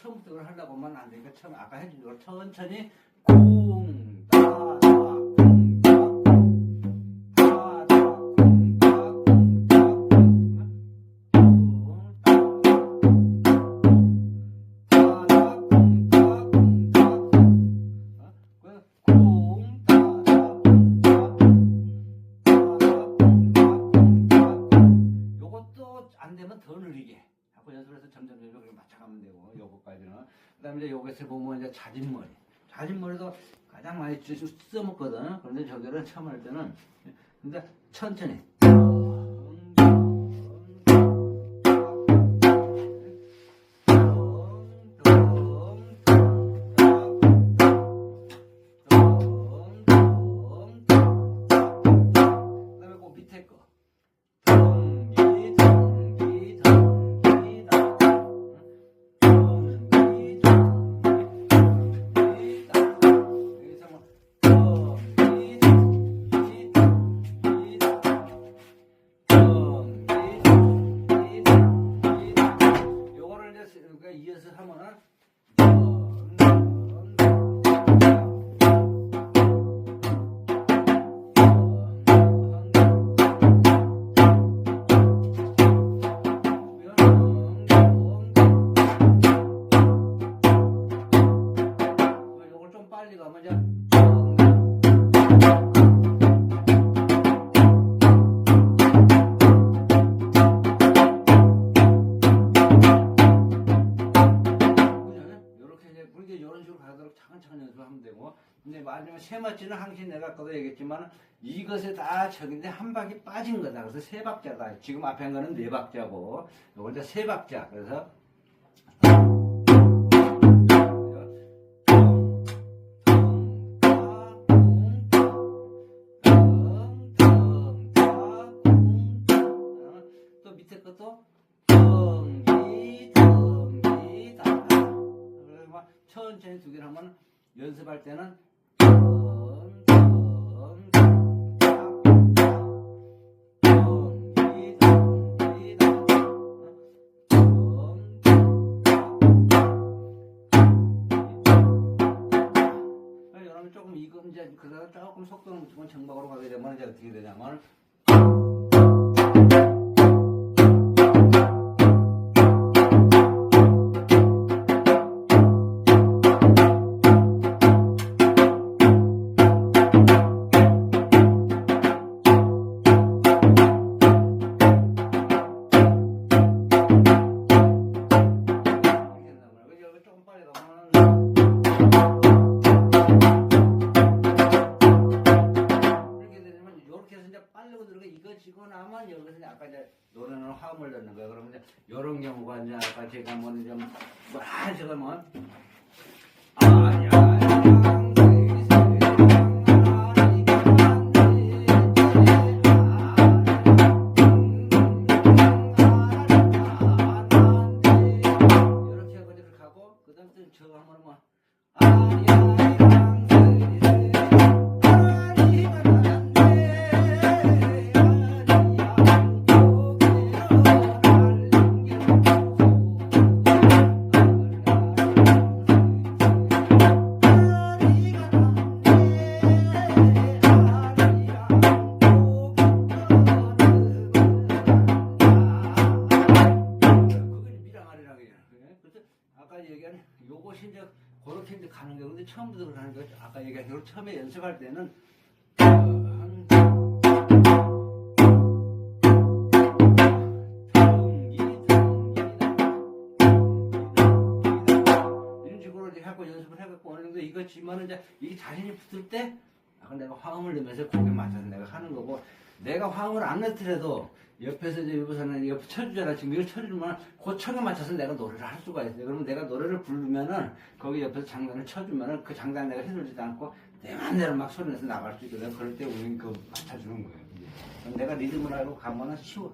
처음 아까 해준 대로 천천히 쿵 따다 쿵 따, 따다 쿵 따, 쿵 따, 쿵 따, 쿵 따, 쿵 따, 쿵 따, 요것도 안 되면 더 느리게 자꾸 연습해서 점점 점점 그렇게 맞춰가면 되고 요거까지는. 그다음에 이제 요것을 보면 이제 자진머리. 자진머리도 가장 많이 쓰- 써먹거든. 그런데 저기를 처음 할 때는. 근데 천천히. 그다음에 그 밑에 거 이어서 하면은 근데 마지막 세 맞지는 항상 내가 아까도 얘기했지만 이것에 다 적인데 한 바퀴 빠진 거다 그래서 세 박자다 지금 앞에 한 거는 네 박자고 요걸 이제 세 박자 그래서 또 밑에 것도 천천히 두 개를 하면 연습할 때는 이제 그러다 조금 속도는 무조건 정박으로 가게 되면 이제 어떻게 되냐면 들어가 이거 지고 나면 여기서 아까 이제 노래는 화음을 넣는 거야. 그러면 이제 이런 경우가 이제 아까 제가 뭐 이제 뭐 하시고 뭐 가는 경우인데 처음부터 가는 거 아까 얘기한 대로 처음에 연습할 때는 이런 식으로 이제 하고 연습을 해갖고 어느 정도 이거 지만은 이제 이 자신이 붙을 때 아까 내가 화음을 넣으면서 곡에 맞춰서 내가 하는 거고 내가 화음을 안 넣더라도 옆에서 이제 여기서는 이거 쳐주잖아. 지금 이걸 쳐주면 그 척에 맞춰서 내가 노래를 할 수가 있어요. 그러면 내가 노래를 부르면은 거기 옆에서 장단을 쳐주면은 그 장단 내가 휘둘리지도 않고 내 맘대로 막 소리 내서 나갈 수 있거든. 그럴 때 우리는 그 맞춰주는 거예요. 내가 리듬을 알고 가면은 쉬워.